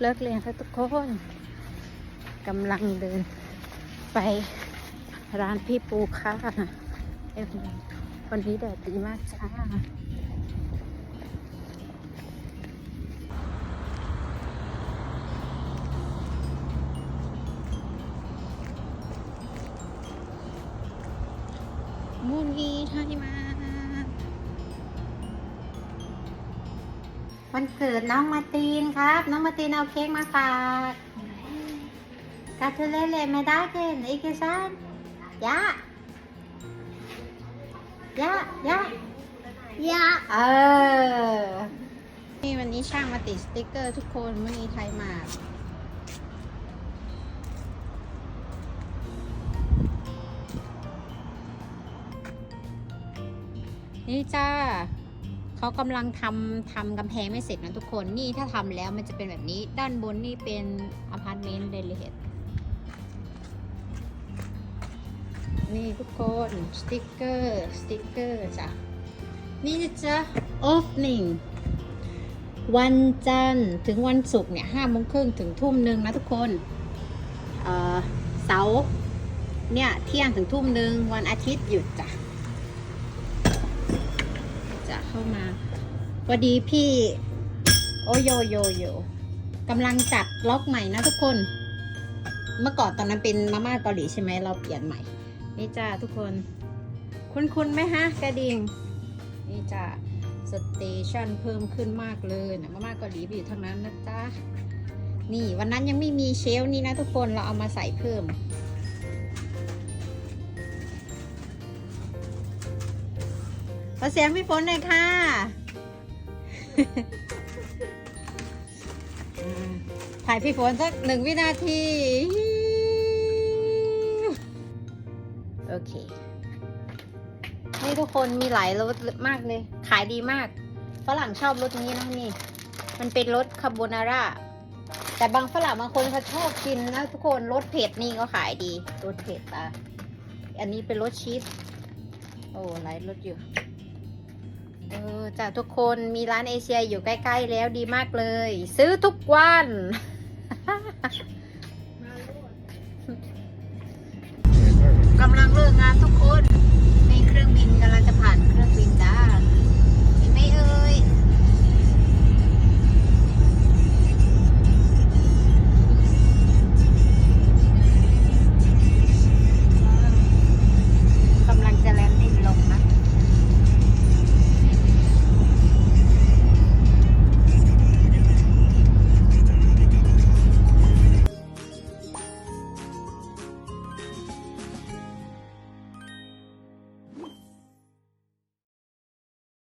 เลิกเรียนแล้วทุกคนกำลังเดินไปร้านพี่ปูค่ะเอ้ยวันนี้แดดดีมากจ้ามุนีไทยมา วันเกิดน้องมาตีนครับ น้องมาตีนเอาเค้กมาฝากกาทูเลเลไม่ได้เกนอีกซันยะยะยะยะเออ นี่วันนี้ช่างมาติดสติ๊กเกอร์ทุกคนวันนี้ไทยมานี่จ้า เขากำลังทำทำกำแพงไม่เสร็จนะทุกคนนี่ถ้าทำแล้วมันจะเป็นแบบนี้ด้านบนนี่เป็นอพาร์ตเมนต์เดลิเฮดนี่ทุกคนสติกเกอร์สติกเกอร์จ้ะนี่นะจ๊ะ opening วันจันทร์ถึงวันศุกร์เนี่ยห้าโมงครึ่งถึงทุ่มหนึ่งนะทุกคนเสาร์เนี่ยเที่ยงถึงทุ่มหนึ่งวันอาทิตย์หยุดจ้ะ เข้ามาพอดีพี่ โอโยโยโยกำลังจัดล็อกใหม่นะทุกคน เมื่อก่อนตอนนั้นเป็นมาม่าเกาหลีใช่ไหมเราเปลี่ยนใหม่ นี่จ้าทุกคน คุณคุณไหมฮะกระดิ่งนี่จ้าสเตชันเพิ่มขึ้นมากเลยนะมาม่าเกาหลีไปอยู่ทางนั้นนะจ๊ะนี่วันนั้นยังไม่มีเชลนี่นะทุกคนเราเอามาใส่เพิ่ม ขอเสียงพี่ฝนหน่อยค่ะ ถ่ายพี่ฝนสักหนึ่งวินาที โอเค นี่ทุกคนมีหลายรสมากเลย ขายดีมาก ฝรั่งชอบรสนี้นะนี่ มันเป็นรสคาโบนาร่า แต่บางฝรั่งบางคนเขาชอบกินนะทุกคนรสเผ็ดนี่ก็ขายดี รสเผ็ดอะ อันนี้เป็นรสชีส โอ้หลายรสอยู่ เออจ้ะทุกคนมีร้านเอเชียอยู่ใกล้ ๆ แล้วดีมากเลย ซื้อทุกวัน กำลังเลิกงานทุกคน ในเครื่องบินกำลังจะผ่านเครื่องบินจ้า